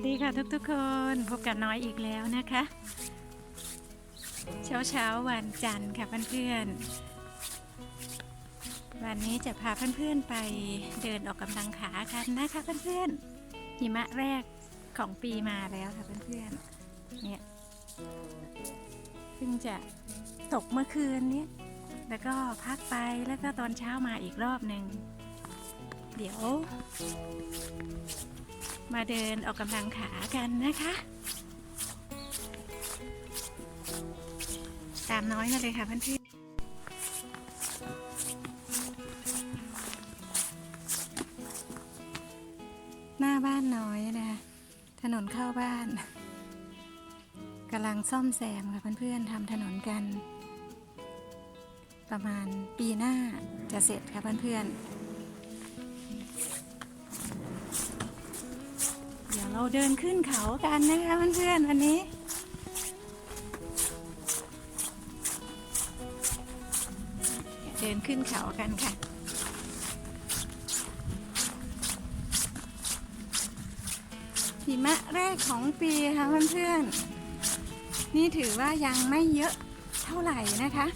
สวัสดีค่ะทุกๆคนพบกับน้อยอีกแล้วนะคะ เช้าเช้าๆวันจันทร์ค่ะเพื่อนๆวันนี้จะพาเพื่อนๆไปเดินออกกำลังขากันนะคะเพื่อนๆหิมะแรกของปีมาแล้วค่ะเพื่อนๆเนี่ยเพิ่งจะตกเมื่อคืนนี้แล้วก็พักไปแล้วก็ตอนเช้ามาอีกรอบหนึ่งเดี๋ยว มาเดินออกกำลังขากันนะคะ ตามน้อยมาเลยค่ะเพื่อนหน้าบ้านน้อยนะคะถนนเข้าบ้านกำลังซ่อมแซมค่ะเพื่อนๆทำถนนกัน ประมาณปีหน้าจะเสร็จค่ะเพื่อนๆ เราเดินขึ้นเขากันนะคะเพื่อนๆวันนี้ เดินขึ้นเขากันค่ะหิมะแรกของปีค่ะเพื่อนๆนี่ถือว่ายังไม่เยอะเท่าไหร่นะคะ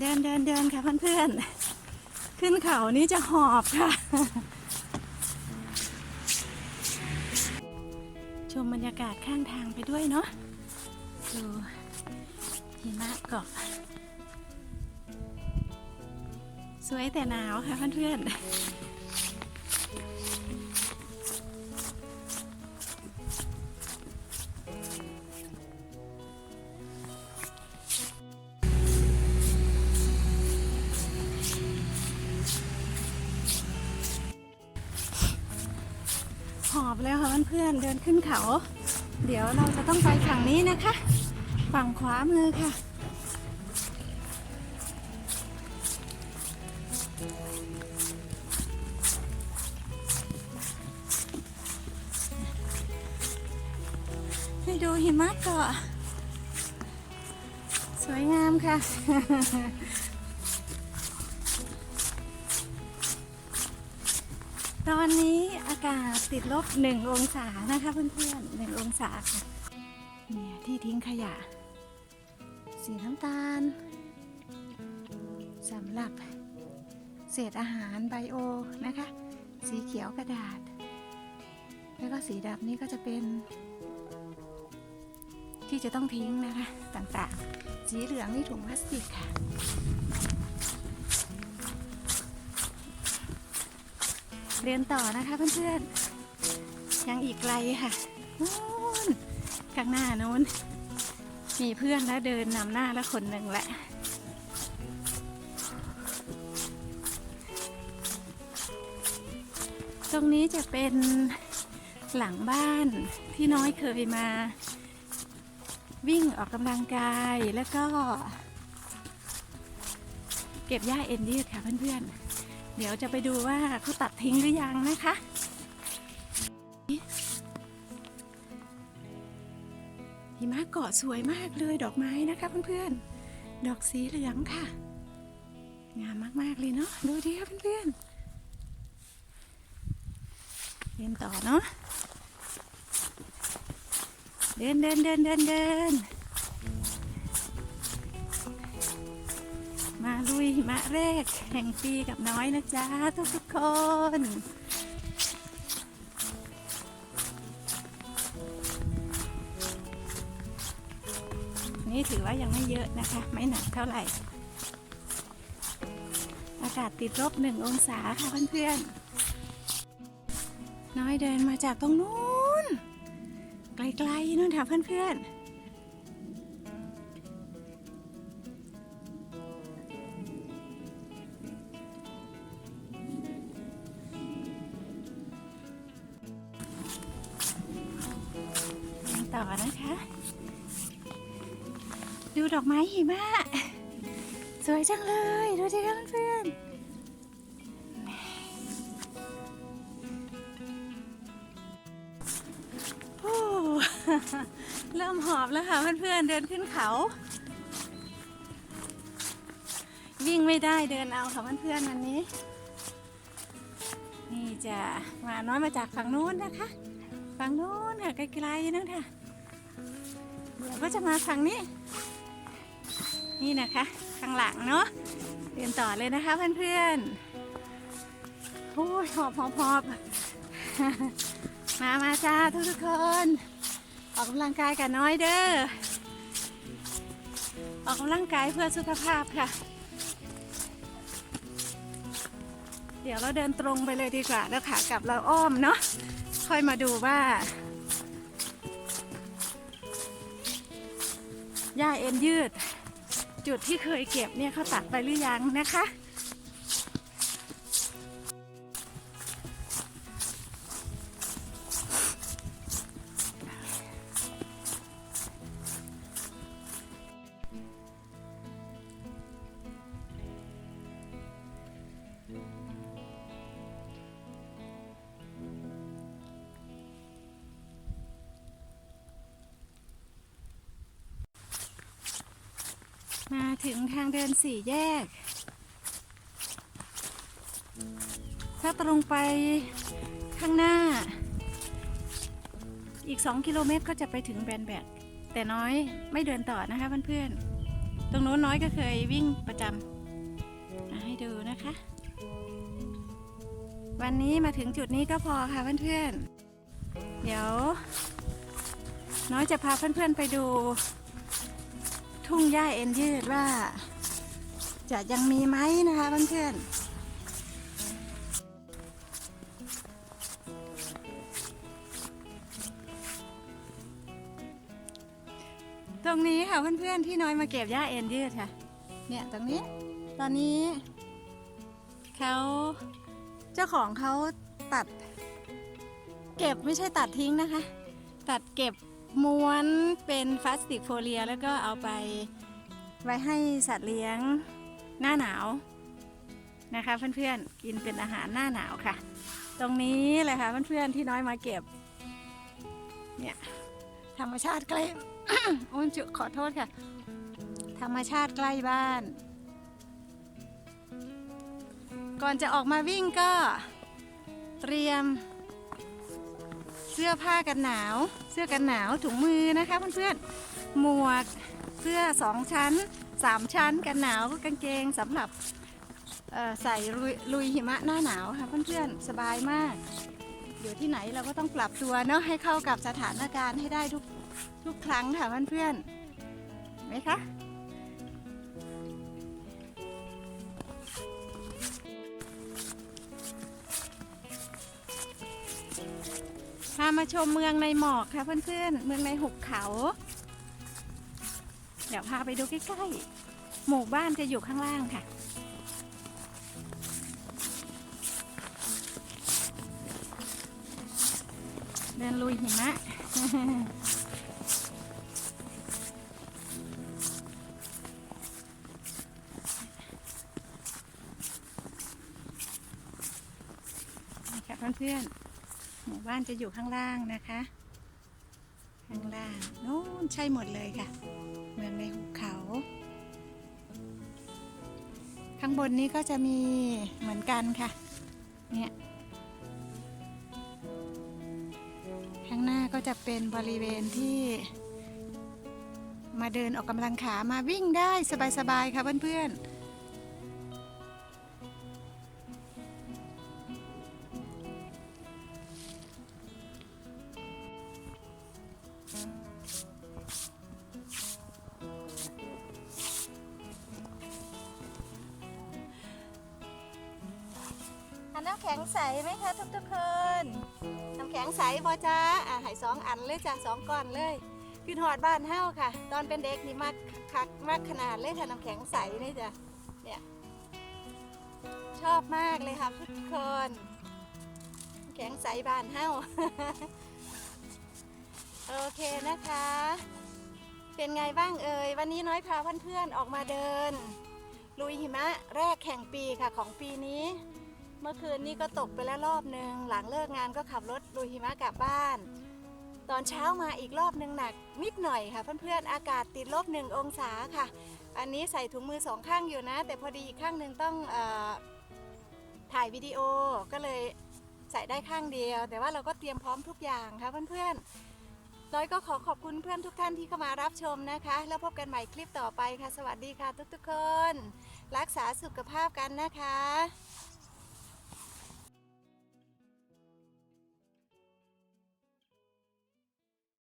เดินเดินเดินค่ะเพื่อนๆ ขึ้นเขานี้จะหอบค่ะ ชมบรรยากาศข้างทางไปด้วยเนาะดูหิมะเกาะสวยแต่หนาวค่ะเพื่อนๆ หอบแล้วค่ะเพื่อนๆเดินขึ้นเขา เดี๋ยวเราจะต้องไปฝั่งนี้นะคะ ฝั่งขวามือค่ะ ให้ดูหิมะเกาะสวยงามค่ะ ตอนนี้อากาศติดลบหนึ่งองศานะคะเพื่อนๆหนึ่งองศาค่ะ เนี่ยที่ทิ้งขยะ สีน้ำตาลสำหรับเศษอาหารไบโอนะคะ สีเขียวกระดาษ แล้วก็สีดำนี่ก็จะเป็น ที่จะต้องทิ้งนะคะต่างๆ สีเหลืองนี่ถุงพลาสติกค่ะ เรียนต่อนะคะเพื่อนๆ ยังอีกไกลค่ะนู้นข้างหน้านู้น มีเพื่อนแล้วเดินนำหน้าแล้วคนหนึ่งแหละ ตรงนี้จะเป็นหลังบ้านที่น้อยเคยมา วิ่งออกกำลังกายแล้วก็ เก็บหญ้าเอ็นยืดค่ะเพื่อนๆ เดี๋ยวจะไปดูว่าเขาตัดทิ้งหรือยังนะคะ หิมะเกาะสวยมากเลยดอกไม้นะคะเพื่อนๆ ดอกสีเหลืองค่ะ งามมากๆเลยเนาะ ดูดิค่ะเพื่อนๆ เดินต่อเนาะ เดินเดินเดินเดินเดิน มาลุยหิมะแรกแห่งปีกับน้อยนะจ๊ะทุกทุกคน นี่ถือว่ายังไม่เยอะนะคะ ไม่หนักเท่าไหร่ อากาศติดลบหนึ่งองศาค่ะเพื่อนๆ น้อยเดินมาจากตรงนู้นไกลๆนู่นค่ะเพื่อนๆ ดอกไม้หิมะ สวยจังเลย ดูสิคะเพื่อนโอ้เริ่มหอบแล้วค่ะเพื่อนๆเดินขึ้นเขา วิ่งไม่ได้เดินเอาค่ะเพื่อนๆวันนี้ นี่จะมาน้อยมาจากฝั่งนู้นนะคะ ฝั่งนู้นค่ะไกลๆนั่นค่ะเดี๋ยวก็จะมาฝั่งนี้ นี่นะคะ ข้างหลังเนาะเดินต่อเลยนะคะเพื่อนๆโอ้ยหอบหอบหอบมามาจ้าทุกทุกคน ออกกำลังกายกันน้อยเด้อออกกำลังกายเพื่อสุขภาพค่ะ เดี๋ยวเราเดินตรงไปเลยดีกว่าแล้วขากลับเราอ้อมเนาะค่อยมาดูว่าหญ้าเอ็นยืด จุดที่เคยเก็บเนี่ยเขาตัดไปหรือยังนะคะ มาถึงทางเดินสี่แยก ถ้าตรงไปข้างหน้า อีก 2 กิโลเมตรก็จะไปถึงแบนแบกแต่น้อยไม่เดินต่อนะคะเพื่อนๆ ตรงโน้นน้อยก็เคยวิ่งประจำมาให้ดูนะคะ วันนี้มาถึงจุดนี้ก็พอค่ะเพื่อนๆ เดี๋ยว น้อยจะพาเพื่อนๆไปดู ทุ่งหญ้าเอ็นยืดว่า จะยังมีไหมนะคะเพื่อนๆตรงนี้ค่ะเพื่อนๆที่น้อยมาเก็บหญ้าเอ็นยืดค่ะ เนี่ยตรงนี้ ตอนนี้เขาเจ้าของเขาตัด เก็บไม่ใช่ตัดทิ้งนะคะ ตัดเก็บ ม้วนเป็นพลาสติกโฟเลีย แล้วก็เอาไปไว้ให้สัตว์เลี้ยงหน้าหนาวนะคะเพื่อนๆกินเป็นอาหารหน้าหนาวค่ะ ตรงนี้เลยค่ะเพื่อนๆที่น้อยมาเก็บเนี่ยธรรมชาติใกล้โอ้ยจุขอโทษค่ะ ธรรมชาติใกล้บ้าน ก่อนจะออกมาวิ่งก็เตรียม เสื้อผ้ากันหนาว เสื้อกันหนาวถุงมือนะคะเพื่อนๆหมวกเสื้อสองชั้นสามชั้นกันหนาวกางเกงสำหรับใส่ลุยหิมะหน้าหนาวค่ะเพื่อนๆสบายมาก อยู่ที่ไหนเราก็ต้องปรับตัวเนาะให้เข้ากับสถานการณ์ให้ได้ทุกทุกครั้งค่ะเพื่อนๆเห็นไหมคะ พามาชมเมืองในหมอกค่ะเพื่อนๆ เมืองในหุบเขา เดี๋ยวพาไปดูใกล้ๆ หมู่บ้านจะอยู่ข้างล่างค่ะ เดินลุยหิมะานจะอยู่ข้างล่างนะคะ ข้างล่างโน้นใช่หมดเลยค่ะ เหมืองในหุบเขา ข้างบนนี้ก็จะมีเหมือนกันค่ะ เนี่ย ข้างหน้าก็จะเป็นบริเวณที่มาเดินออกกำลังขามาวิ่งได้สบายๆค่ะเพื่อนๆ น้ำแข็งใสไหมคะทุกทุกๆคนน้ำแข็งใสบอจ้าอะหายสองอันเลยจ้ะสองก้อนเลยคือหอดบ้านเฮ้าค่ะ ตอนเป็นเด็กนี่มากคักมากขนาดเลยค่ะน้ำแข็งใสนี่จ้ะเนี่ยชอบมากเลยค่ะทุกคนแข็งใสบ้านเฮ้าโอเคนะคะ เป็นไงบ้างเอ่ยวันนี้น้อยพาเพื่อนๆออกมาเดิน ลุยหิมะแรกแข่งปีค่ะของปีนี้ เมื่อคืนนี้ก็ตกไปแล้วรอบหนึ่งหลังเลิกงานก็ขับรถลุยหิมะกลับบ้าน ตอนเช้ามาอีกรอบหนึ่งหนักนิดหน่อยค่ะเพื่อนๆอากาศติดลบหนึ่งองศาค่ะ อันนี้ใส่ถุงมือสองข้างอยู่นะ แต่พอดีอีกข้างหนึ่งต้องออถ่ายวิดีโอก็เลยใส่ได้ข้างเดียว แต่ว่าเราก็เตรียมพร้อมทุกอย่างค่ะเพื่อนๆน้อยก็ขอขอบคุณเพื่อนทุกท่านที่เข้ามารับชมนะคะ แล้วพบกันใหม่คลิปต่อไปค่ะ สวัสดีค่ะทุกๆคน รักษาสุขภาพกันนะคะ